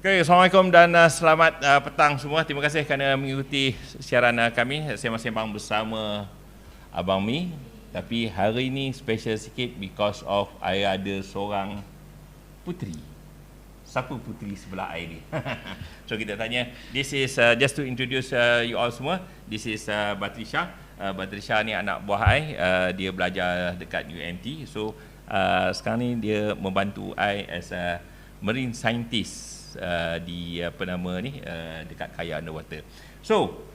Okay, Assalamualaikum dan uh, selamat uh, petang semua. Terima kasih kerana mengikuti siaran uh, kami. Saya masih bang bersama Abang Mi. Tapi hari ini special sikit because of I ada seorang puteri. Siapa puteri sebelah I ni? so kita tanya, this is uh, just to introduce uh, you all semua. This is uh, Batrisha. Uh, Batrisha ni anak buah I. Uh, dia belajar dekat UMT. So uh, sekarang ni dia membantu I as a marine scientist uh, di apa nama ni uh, dekat Kaya Underwater. So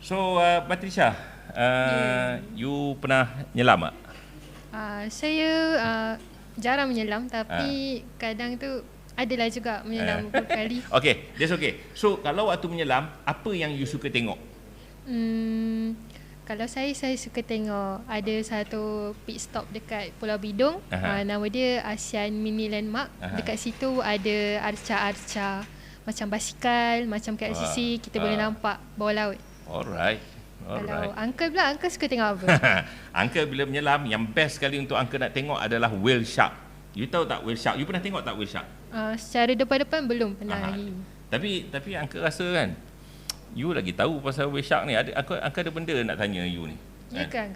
so uh, Patricia, uh, yeah. you pernah nyelam tak? Uh, saya uh, jarang menyelam tapi uh. kadang tu adalah juga menyelam uh. beberapa kali. Okay, that's okay. So kalau waktu menyelam, apa yang you suka tengok? Hmm, kalau saya saya suka tengok ada satu pit stop dekat Pulau Bidung uh, nama dia Asian Mini Landmark Aha. dekat situ ada arca-arca macam basikal macam kat sisi kita uh. boleh nampak bawah laut alright Alright. Kalau uncle pula, uncle suka tengok apa? uncle bila menyelam, yang best sekali untuk uncle nak tengok adalah whale shark. You tahu tak whale shark? You pernah tengok tak whale shark? Uh, secara depan-depan belum pernah lagi. Tapi tapi uncle rasa kan, you lagi tahu pasal whale shark ni. Ada aku aku ada benda nak tanya you ni. Ya kan?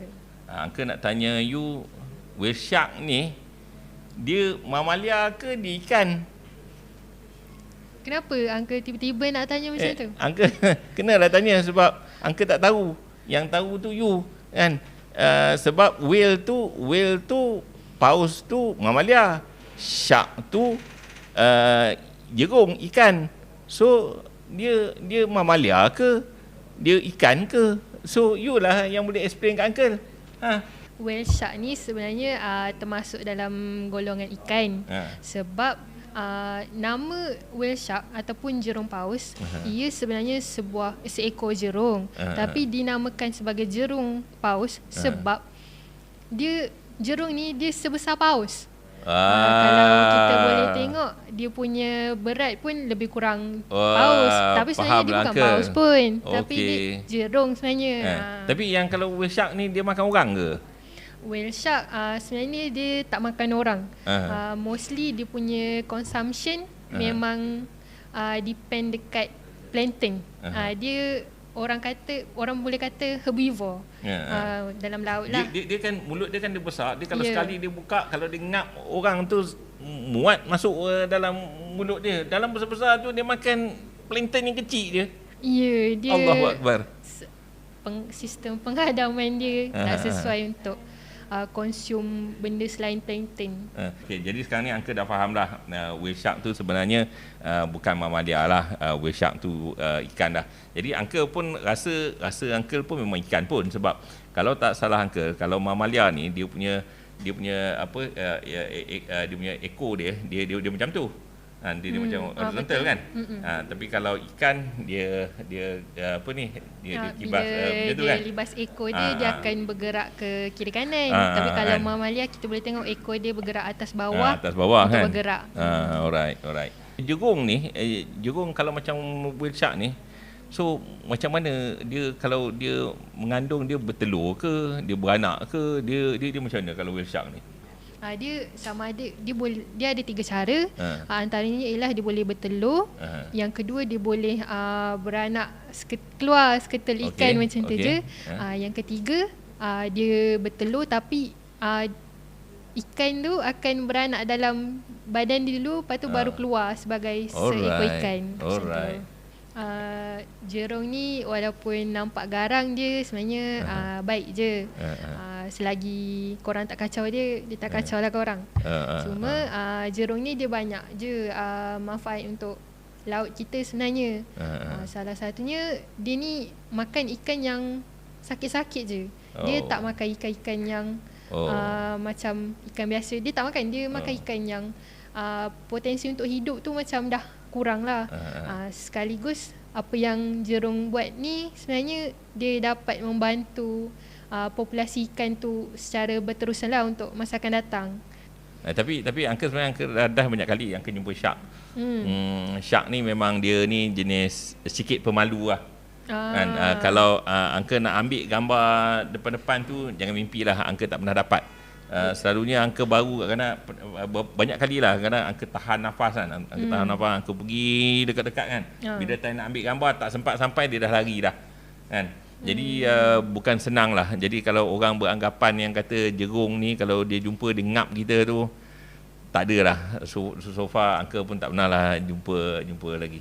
Ha, nak tanya you whale shark ni dia mamalia ke dia ikan? Kenapa uncle tiba-tiba nak tanya macam eh, tu? Uncle kenalah tanya sebab uncle tak tahu. Yang tahu tu you kan. Uh, sebab whale tu whale tu paus tu mamalia. Shark tu uh, jerung ikan. So dia dia mamalia ke dia ikan ke so you lah yang boleh explain kat uncle ha whale shark ni sebenarnya uh, termasuk dalam golongan ikan ha. sebab uh, nama whale shark ataupun jerung paus uh-huh. ia sebenarnya sebuah seekor jerung uh-huh. tapi dinamakan sebagai jerung paus uh-huh. sebab dia jerung ni dia sebesar paus Ah. Uh, kalau kita boleh tengok dia punya berat pun lebih kurang Wah, paus tapi sebenarnya dia bukan paus pun okay. tapi dia jerung sebenarnya. Eh. Uh. Tapi yang kalau whale shark ni dia makan orang ke? Whale shark uh, sebenarnya dia tak makan orang. Uh-huh. Uh, mostly dia punya consumption uh-huh. memang uh, depend dekat plankton. Uh-huh. Uh, dia orang kata orang boleh kata herbivore yeah. Ya. uh, dalam laut lah. Dia, dia, dia kan mulut dia kan dia besar. Dia kalau yeah. sekali dia buka kalau dia ngap orang tu muat masuk uh, dalam mulut dia. Dalam besar-besar tu dia makan plankton yang kecil dia. Ya, yeah, dia Allahu akbar. Peng, sistem penghadaman dia uh-huh. tak sesuai untuk uh, consume benda selain plankton. Uh, okay, jadi sekarang ni Angka dah faham lah uh, whale shark tu sebenarnya uh, bukan mamalia lah. Uh, whale shark tu uh, ikan dah. Jadi Angka pun rasa rasa Angka pun memang ikan pun sebab kalau tak salah Angka, kalau mamalia ni dia punya dia punya apa uh, uh, uh, dia punya ekor dia dia dia, dia macam tu ha, dia, dia hmm. macam horizontal kan? Ha, tapi kalau ikan dia dia uh, apa ni? Dia, ha, dia kibas bila uh, dia kan? libas ekor dia ha, dia akan bergerak ke kiri kanan. Ha, tapi kalau kan. mamalia kita boleh tengok ekor dia bergerak atas bawah ha, atas bawah untuk kan? bergerak. Ha, alright alright. Jurung ni eh, jurung kalau macam whale shark ni So macam mana dia kalau dia mengandung dia bertelur ke? Dia beranak ke? Dia dia dia macam mana kalau whale shark ni? Uh, dia sama ada dia boleh dia ada tiga cara uh. Uh, antaranya ialah dia boleh bertelur uh. yang kedua dia boleh uh, beranak seket, keluar seketul ikan okay. macam tu okay. je uh. Uh, yang ketiga uh, dia bertelur tapi uh, ikan tu akan beranak dalam badan dia dulu lepas tu uh. baru keluar sebagai Alright. seekor ikan Alright. Uh, jerung ni walaupun nampak garang dia sebenarnya uh-huh. uh, baik je uh-huh. uh, selagi korang tak kacau dia dia tak kacau uh-huh. lah korang uh-huh. cuma uh, jerung ni dia banyak je uh, manfaat untuk laut kita sebenarnya uh-huh. uh, salah satunya dia ni makan ikan yang sakit-sakit je oh. dia tak makan ikan-ikan yang oh. uh, macam ikan biasa dia tak makan dia makan oh. ikan yang uh, potensi untuk hidup tu macam dah kurang lah. Uh. Uh, sekaligus apa yang jerung buat ni sebenarnya dia dapat membantu uh, populasi ikan tu secara berterusan lah untuk masa akan datang. Eh, tapi tapi angka sebenarnya angka dah, dah banyak kali angka jumpa shark. Hmm. hmm shark ni memang dia ni jenis sikit pemalu lah. Ah. Kan? Uh, kalau uh, angka nak ambil gambar depan-depan tu jangan mimpilah angka tak pernah dapat. Uh, selalunya angka baru kadang banyak kali lah kadang angka tahan nafas kan angka hmm. tahan nafas angka pergi dekat-dekat kan uh. bila time nak ambil gambar tak sempat sampai dia dah lari dah kan jadi hmm. uh, bukan senang lah jadi kalau orang beranggapan yang kata jerung ni kalau dia jumpa dia ngap kita tu tak ada lah so, so far angka pun tak pernah lah jumpa jumpa lagi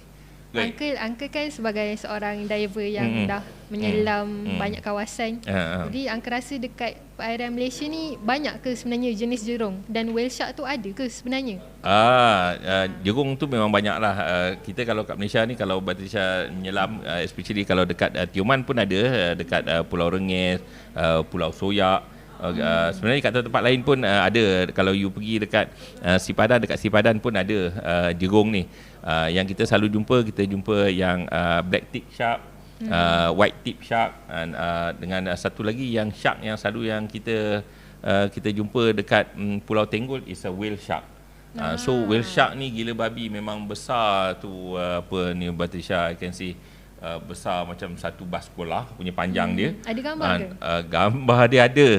Uncle, Uncle kan sebagai seorang diver yang mm-hmm. dah menyelam mm-hmm. banyak kawasan. Uh-huh. Jadi Uncle rasa dekat perairan Malaysia ni banyak ke sebenarnya jenis jerung dan whale shark tu ada ke sebenarnya? Ah, uh, jerung tu memang banyak lah. Uh, kita kalau kat Malaysia ni kalau Batisha menyelam, uh, especially kalau dekat uh, Tioman pun ada, uh, dekat uh, Pulau Rengis, uh, Pulau Soyak. Uh, sebenarnya kat tempat lain pun uh, ada kalau you pergi dekat uh, Sipadan dekat Sipadan pun ada uh, jerung ni uh, yang kita selalu jumpa kita jumpa yang uh, black tip shark hmm. uh, white tip shark dan uh, dengan uh, satu lagi yang shark yang selalu yang kita uh, kita jumpa dekat um, Pulau Tenggol is a whale shark uh, so whale shark ni gila babi memang besar tu uh, apa ni Batisha I can see Uh, besar macam satu bas sekolah punya panjang hmm. dia. Ada gambar uh, ke? Uh, gambar dia ada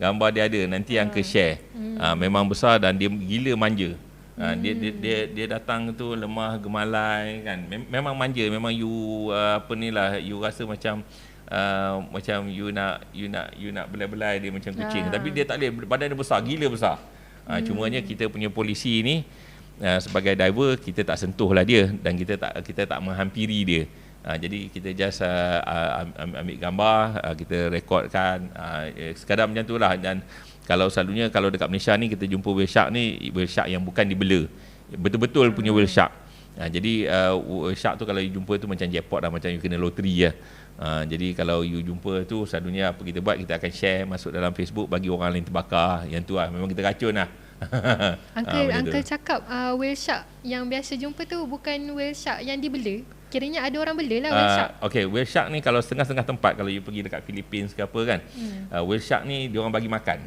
gambar dia ada nanti yang ke share. Hmm. uh, memang besar dan dia gila manja. Uh, dia, dia dia dia datang tu lemah gemalai kan? Mem- memang manja. Memang you uh, apa ni lah you rasa macam uh, macam you nak you nak you nak belai-belai dia macam kucing. Uh. tapi dia tak boleh. Badan dia besar gila besar. Uh, hmm. cumanya kita punya polisi ni uh, sebagai diver kita tak sentuh lah dia dan kita tak kita tak menghampiri dia Uh, jadi kita just uh, uh, ambil gambar, uh, kita rekodkan uh, eh, sekadar macam tu lah. Dan kalau selalunya kalau dekat Malaysia ni kita jumpa whale shark ni whale shark yang bukan dibela. Betul-betul punya whale shark. Uh, jadi uh, whale shark tu kalau you jumpa tu macam jackpot lah macam you kena loteri lah. Uh, jadi kalau you jumpa tu selalunya apa kita buat kita akan share masuk dalam Facebook bagi orang lain terbakar. Yang tu lah memang kita racun lah. Uncle, uh, Uncle cakap uh, whale shark yang biasa jumpa tu bukan whale shark yang dibela Kiranya ada orang bela lah whale uh, shark. Okay, whale shark ni kalau setengah-setengah tempat kalau you pergi dekat Philippines ke apa kan, hmm. uh, whale shark ni dia orang bagi makan.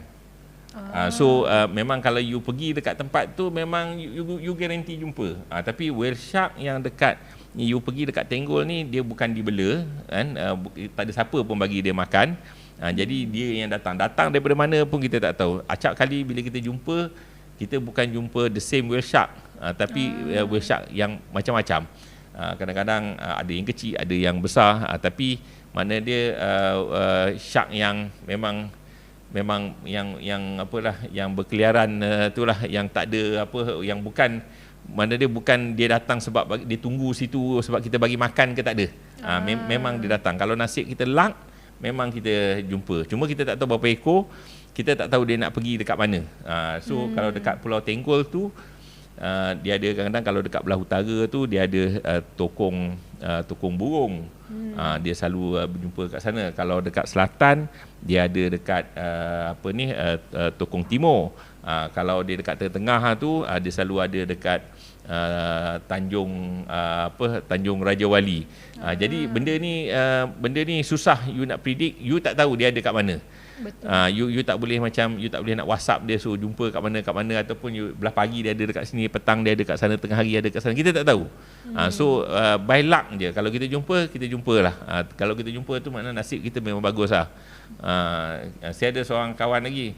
Ah. Uh, so uh, memang kalau you pergi dekat tempat tu memang you you, you guarantee jumpa. Uh, tapi whale shark yang dekat you pergi dekat Tenggol ni dia bukan dibela kan, uh, tak ada siapa pun bagi dia makan. Uh, jadi dia yang datang datang daripada mana pun kita tak tahu. Acap kali bila kita jumpa kita bukan jumpa the same whale shark uh, tapi uh. Uh, whale shark yang macam-macam. Ah, kadang-kadang uh, ada yang kecil ada yang besar. Uh, tapi mana dia uh, uh, shark yang memang memang yang yang apalah yang berkeliaran uh, itulah yang tak ada apa yang bukan mana dia bukan dia datang sebab bagi, dia tunggu situ sebab kita bagi makan ke tak ada. Uh, mem- memang dia datang. Kalau nasib kita luck memang kita jumpa. Cuma kita tak tahu berapa ekor kita tak tahu dia nak pergi dekat mana. Uh, so hmm. kalau dekat pulau Tenggol tu Uh, dia ada kadang-kadang kalau dekat belah utara tu dia ada uh, tokong uh, tokong burung. Hmm. Uh, dia selalu uh, berjumpa kat sana. Kalau dekat selatan dia ada dekat uh, apa ni uh, uh, tokong timur. Uh, kalau dia dekat tengah tu uh, dia selalu ada dekat uh, Tanjung uh, apa Tanjung Raja Wali. Uh, jadi benda ni uh, benda ni susah you nak predict, you tak tahu dia ada kat mana. Betul. Uh, you you tak boleh macam you tak boleh nak WhatsApp dia suruh jumpa kat mana kat mana ataupun you belah pagi dia ada dekat sini, petang dia ada kat sana, tengah hari ada kat sana. Kita tak tahu. Hmm. Uh, so uh, by luck je. Kalau kita jumpa, kita jumpalah. Uh, kalau kita jumpa tu makna nasib kita memang bagus lah. Uh, saya ada seorang kawan lagi.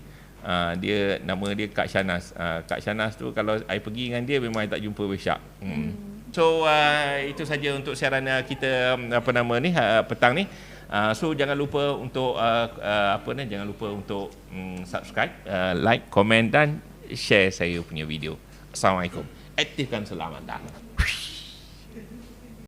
Uh, dia nama dia Kak Shanas. Uh, Kak Shanas tu kalau I pergi dengan dia memang I tak jumpa Wisyak. Hmm. hmm. So uh, itu saja untuk siaran kita apa nama ni uh, petang ni. Uh, so jangan lupa untuk uh, uh, apa ni jangan lupa untuk um, subscribe, uh, like, komen dan share saya punya video. Assalamualaikum. Aktifkan selamat datang.